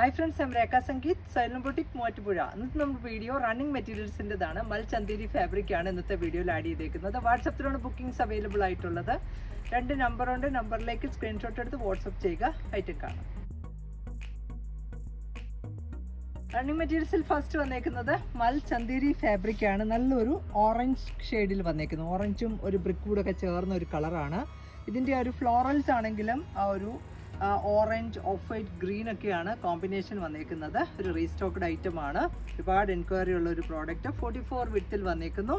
Hi friends M Rekha Sangeeth സൈലൻ boutique Muvattupuzha ഇന്നത്തെ നമ്മുടെ video running മെറ്റീരിയൽസിന്റെതാണ് മൽചന്തേരി ഫാബ്രിക് ആണ് ഇന്നത്തെ വീഡിയോയിൽ ആഡ് ചെയ്തേക്കുന്നത്. വാട്സപ്പിലാണ് ബുക്കിംഗ്സ് അവൈലബിൾ ആയിട്ടുള്ളത്. രണ്ട് നമ്പറുണ്ട് നമ്പറിലേക്ക് സ്ക്രീൻഷോട്ട് എടുത്ത് വാട്സപ്പ് ചെയ്യുക. ഐറ്റം കാണാം റണ്ണിങ് മെറ്റീരിയൽസിൽ ഫസ്റ്റ് വന്നേക്കുന്നത് ഫാബ്രിക് ആണ്. നല്ലൊരു ഓറഞ്ച് ഷെയ്ഡിൽ വന്നേക്കുന്നത്. ഓറഞ്ചും ഒരു ബ്രിക്കൂടൊക്കെ ചേർന്ന ഒരു കളറാണ് ഇതിന്റെ ഒരു ഫ്ലോറൽസ് ആണെങ്കിലും ആ ഒരു ഓറഞ്ച് ഓഫ് വൈറ്റ് ഗ്രീൻ ഒക്കെയാണ് കോമ്പിനേഷൻ വന്നേക്കുന്നത്. ഒരു റീസ്റ്റോക്ക്ഡ് ഐറ്റം ആണ്. ഒരുപാട് എൻക്വയറി ഉള്ള ഒരു പ്രോഡക്റ്റ് ഫോർട്ടി ഫോർ വിത്തിൽ വന്നേക്കുന്നു.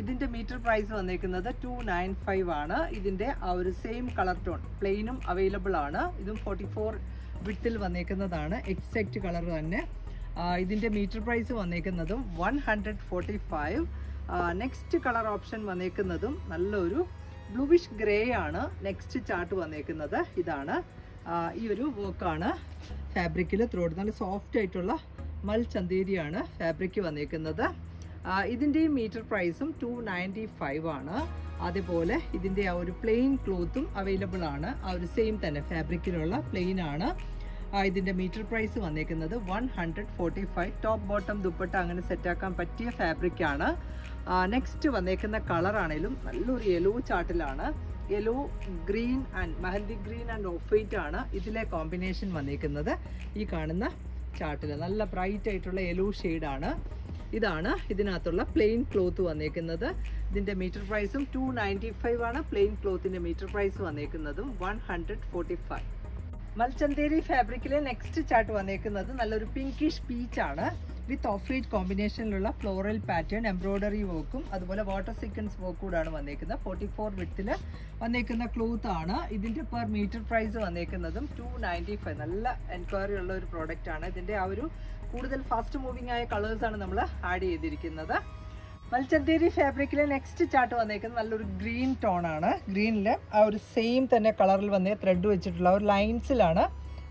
ഇതിന്റെ മീറ്റർ പ്രൈസ് വന്നേക്കുന്നത് ടു നയൻ ഫൈവ് ആണ്. ഇതിന്റെ ആ ഒരു സെയിം കളർ ടോൺ പ്ലെയിനും അവൈലബിൾ ആണ്. ഇതും ഫോർട്ടി ഫോർ വിത്തിൽ വന്നേക്കുന്നതാണ്. എക്സാക്റ്റ് കളർ തന്നെ. ഇതിന്റെ metre price വന്നേക്കുന്നതും one hundred forty five next colour option വന്നേക്കുന്നതും നല്ലൊരു ബ്ലൂവിഷ് ഗ്രേ ആണ് നെക്സ്റ്റ് ചാർട്ട് വന്നേക്കുന്നത്. ഇതാണ് ഈ ഒരു വർക്കാണ് ഫാബ്രിക്കിൽ ത്രോഡ് നല്ല സോഫ്റ്റ് ആയിട്ടുള്ള മൽ ചന്തേരിയാണ് ഫാബ്രിക് വന്നേക്കുന്നത് ഇതിന്റെയും മീറ്റർ പ്രൈസും ടു നയന്റി ഫൈവ് ആണ്. അതേപോലെ ഇതിന്റെ ആ ഒരു പ്ലെയിൻ ക്ലോത്തും അവൈലബിൾ ആണ്. ആ ഒരു സെയിം തന്നെ ഫാബ്രിക്കിലുള്ള പ്ലെയിൻ ആണ്. ഇതിന്റെ മീറ്റർ പ്രൈസ് വന്നേക്കുന്നത് one hundred forty five. Top bottom dupatta അങ്ങനെ സെറ്റാക്കാൻ പറ്റിയ ഫാബ്രിക്കാണ് നെക്സ്റ്റ് വന്നേക്കുന്ന കളറാണേലും നല്ലൊരു yellow ചാർട്ടിലാണ് yellow green and mehndi green and off white ആണ് ഇതിലെ കോമ്പിനേഷൻ വന്നേക്കുന്നത്. ഈ കാണുന്ന ചാർട്ടിൽ നല്ല ബ്രൈറ്റ് ആയിട്ടുള്ള യെല്ലോ ആണ്. ഇതാണ് ഇതിനകത്തുള്ള പ്ലെയിൻ ക്ലോത്ത് വന്നേക്കുന്നത്. ഇതിന്റെ മീറ്റർ പ്രൈസും ടു നയന്റി ഫൈവ് ആണ്. പ്ലെയിൻ ക്ലോത്തിന്റെ മീറ്റർ പ്രൈസ് വന്നേക്കുന്നതും വൺ ഹൺഡ്രഡ് ഫോർട്ടി ഫൈവ്. മൽച്ചന്തേരി ഫാബ്രിക്കിലെ നെക്സ്റ്റ് ചാർട്ട് വന്നേക്കുന്നത് നല്ലൊരു പിങ്കിഷ് പീച്ച് ആണ്. വിത്ത് ഓഫ് വൈറ്റ് കോമ്പിനേഷനിലുള്ള ഫ്ലോറൽ പാറ്റേൺ എംബ്രോയ്ഡറി വർക്കും അതുപോലെ വാട്ടർ സീക്വൻസ് വർക്ക് കൂടാണ് വന്നേക്കുന്നത്. ഫോർട്ടി ഫോർ വിത്തിൽ വന്നേക്കുന്ന ക്ലോത്ത് ആണ്. ഇതിന്റെ പെർ മീറ്റർ പ്രൈസ് വന്നേക്കുന്നതും ടു നയന്റി ഫൈവ് നല്ല എൻക്വയറി ഉള്ള ഒരു പ്രോഡക്റ്റ് ആണ്. ഇതിന്റെ ആ ഒരു കൂടുതൽ ഫാസ്റ്റ് മൂവിംഗ് ആയ കളേഴ്സാണ് നമ്മൾ ആഡ് ചെയ്തിരിക്കുന്നത്. മൽച്ചന്തേരി ഫാബ്രിക്കിലെ നെക്സ്റ്റ് ചാർട്ട് വന്നേക്കുന്നത് നല്ലൊരു ഗ്രീൻ ടോൺ ആണ് ഗ്രീനിൽ ആ ഒരു സെയിം തന്നെ കളറിൽ വന്ന ത്രെഡ് വെച്ചിട്ടുള്ള ഒരു ലൈൻസിലാണ്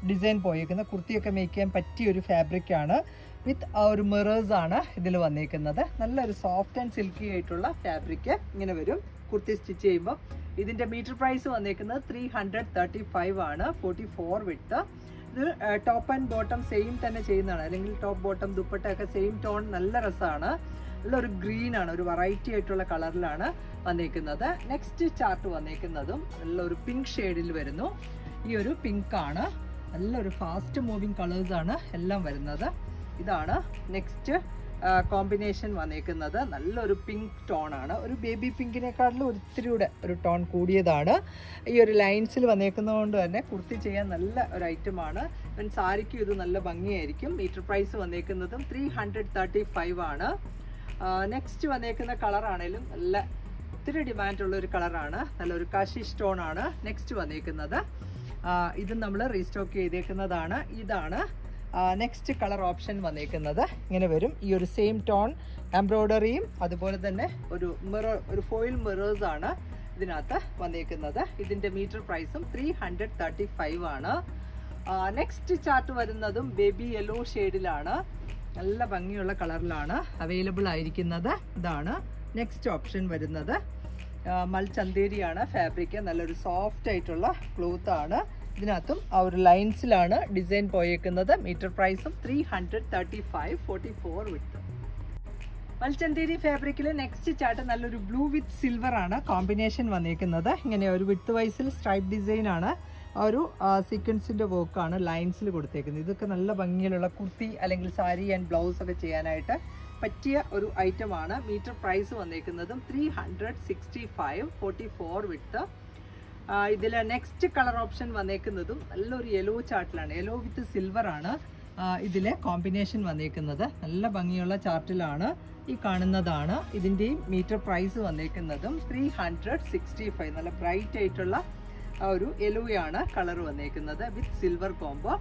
ഡിസൈൻ പോയേക്കുന്നത്. കുർത്തിയൊക്കെ മേക്ക് ചെയ്യാൻ പറ്റിയ ഒരു ഫാബ്രിക്കാണ് വിത്ത് ആ ഒരു മിറേഴ്സ് ആണ് ഇതിൽ വന്നേക്കുന്നത്. നല്ലൊരു സോഫ്റ്റ് ആൻഡ് സിൽക്കി ആയിട്ടുള്ള ഫാബ്രിക്ക് ഇങ്ങനെ വരും. കുർത്തി സ്റ്റിച്ച് ചെയ്യുമ്പോൾ ഇതിന്റെ മീറ്റർ പ്രൈസ് വന്നേക്കുന്നത് ത്രീ ആണ്. ഫോർട്ടി ഫോർ വിട്ട് ഇത് ടോപ്പ് ആൻഡ് ബോട്ടം സെയിം തന്നെ ചെയ്യുന്നതാണ്. അല്ലെങ്കിൽ ടോപ്പ് ബോട്ടം ദുപ്പട്ട ഒക്കെ സെയിം ടോൺ നല്ല രസമാണ്. നല്ലൊരു ഗ്രീൻ ആണ് ഒരു വെറൈറ്റി ആയിട്ടുള്ള കളറിലാണ് വന്നേക്കുന്നത്. നെക്സ്റ്റ് ചാർട്ട് വന്നേക്കുന്നതും നല്ലൊരു പിങ്ക് ഷെയ്ഡിൽ വരുന്നു. ഈ ഒരു പിങ്ക് ആണ്. നല്ലൊരു ഫാസ്റ്റ് മൂവിങ് കളേഴ്സാണ് എല്ലാം വരുന്നത്. ഇതാണ് നെക്സ്റ്റ് കോമ്പിനേഷൻ വന്നേക്കുന്നത്. നല്ലൊരു പിങ്ക് ടോൺ ആണ്. ഒരു ബേബി പിങ്കിനെക്കാട്ടിലും ഒത്തിരി കൂടെ ഒരു ടോൺ കൂടിയതാണ്. ഈ ഒരു ലൈൻസിൽ വന്നേക്കുന്നതുകൊണ്ട് തന്നെ കുർത്തി ചെയ്യാൻ നല്ല ഒരു ഐറ്റമാണ് ഇവൻ സാരിക്കും ഇത് നല്ല ഭംഗിയായിരിക്കും. മീറ്റർ പ്രൈസ് വന്നേക്കുന്നതും ത്രീ ഹൺഡ്രഡ് തേർട്ടി ഫൈവ് ആണ് നെക്സ്റ്റ് വന്നേക്കുന്ന കളറാണേലും നല്ല ഒത്തിരി ഡിമാൻഡുള്ള ഒരു കളറാണ് നല്ലൊരു കാശി സ്റ്റോൺ ആണ്. നെക്സ്റ്റ് വന്നേക്കുന്നത്. ഇത് നമ്മൾ റീസ്റ്റോക്ക് ചെയ്തേക്കുന്നതാണ്. ഇതാണ് നെക്സ്റ്റ് കളർ ഓപ്ഷൻ വന്നേക്കുന്നത്. ഇങ്ങനെ വരും. ഈ ഒരു സെയിം ടോൺ എംബ്രോയിഡറിയും അതുപോലെ തന്നെ ഒരു മിറർ ഒരു ഫോയിൽ മിറേഴ്സ് ആണ് ഇതിനകത്ത് വന്നേക്കുന്നത്. ഇതിന്റെ മീറ്റർ പ്രൈസും ത്രീ ഹൺഡ്രഡ് തേർട്ടി ഫൈവ് ആണ്. നെക്സ്റ്റ് ചാർട്ട് വരുന്നതും ബേബി യെല്ലോ ഷെയ്ഡിലാണ് നല്ല ഭംഗിയുള്ള കളറിലാണ് അവൈലബിൾ ആയിരിക്കുന്നത്. ഇതാണ് നെക്സ്റ്റ് ഓപ്ഷൻ വരുന്നത്. മൽ ചന്തേരിയാണ് ഫാബ്രിക് നല്ലൊരു സോഫ്റ്റ് ആയിട്ടുള്ള ക്ലോത്ത് ആണ്. ഇതിനകത്തും ആ ഒരു ലൈൻസിലാണ് ഡിസൈൻ പോയേക്കുന്നത്. മീറ്റർ പ്രൈസും three hundred thirty five forty four with മൽച്ചന്തേരി ഫാബ്രിക്കിൽ നെക്സ്റ്റ് ചാർട്ട് നല്ലൊരു ബ്ലൂ വിത്ത് സിൽവർ ആണ് കോമ്പിനേഷൻ വന്നേക്കുന്നത് ഇങ്ങനെ ഒരു വിത്ത് വൈസിൽ സ്ട്രൈപ്പ് ഡിസൈൻ ആണ്. ഒരു സീക്വൻസിന്റെ വർക്കാണ് ലൈൻസിൽ കൊടുത്തേക്കുന്നത്. ഇതൊക്കെ നല്ല ഭംഗിയിലുള്ള കുർത്തി അല്ലെങ്കിൽ സാരി ആൻഡ് ബ്ലൗസ് ഒക്കെ ചെയ്യാനായിട്ട് പറ്റിയ ഒരു ഐറ്റമാണ് metre price വന്നേക്കുന്നതും three hundred sixty five forty four വിട്ട് ഇതിൽ നെക്സ്റ്റ് കളർ ഓപ്ഷൻ വന്നേക്കുന്നതും നല്ലൊരു യെല്ലോ ചാർട്ടിലാണ് യെല്ലോ വിത്ത് സിൽവർ ആണ് ഇതിലെ കോമ്പിനേഷൻ വന്നേക്കുന്നത്. നല്ല ഭംഗിയുള്ള ചാർട്ടിലാണ് ഈ കാണുന്നതാണ്. ഇതിന്റെയും മീറ്റർ പ്രൈസ് വന്നേക്കുന്നതും ത്രീ ഹൺഡ്രഡ് സിക്സ്റ്റി ഫൈവ് നല്ല ബ്രൈറ്റ് ആയിട്ടുള്ള ഒരു യെലോയാണ് കളർ വന്നേക്കുന്നത് വിത്ത് സിൽവർ കോംബോ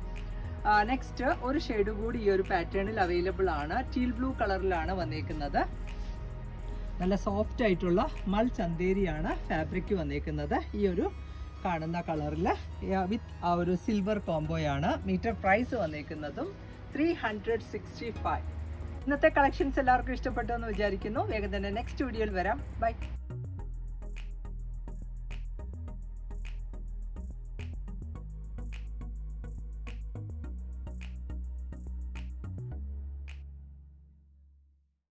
നെക്സ്റ്റ് ഒരു ഷെയ്ഡ് കൂടി ഈ ഒരു പാറ്റേണിൽ അവൈലബിൾ ആണ്. ടീൽ ബ്ലൂ കളറിലാണ് വന്നേക്കുന്നത്. നല്ല സോഫ്റ്റ് ആയിട്ടുള്ള മൾ ചന്തേരിയാണ് ഫാബ്രിക് വന്നേക്കുന്നത്. ഈ ഒരു കാണുന്ന കളറിൽ വിത്ത് ആ ഒരു സിൽവർ കോംബോയാണ് മീറ്റർ പ്രൈസ് വന്നേക്കുന്നതും ത്രീ ഹൺഡ്രഡ് സിക്സ്റ്റി ഫൈവ് ഇന്നത്തെ കളക്ഷൻസ് എല്ലാവർക്കും ഇഷ്ടപ്പെട്ടു എന്ന് വിചാരിക്കുന്നു. വേഗം തന്നെ നെക്സ്റ്റ് വീഡിയോയിൽ വരാം. ബൈ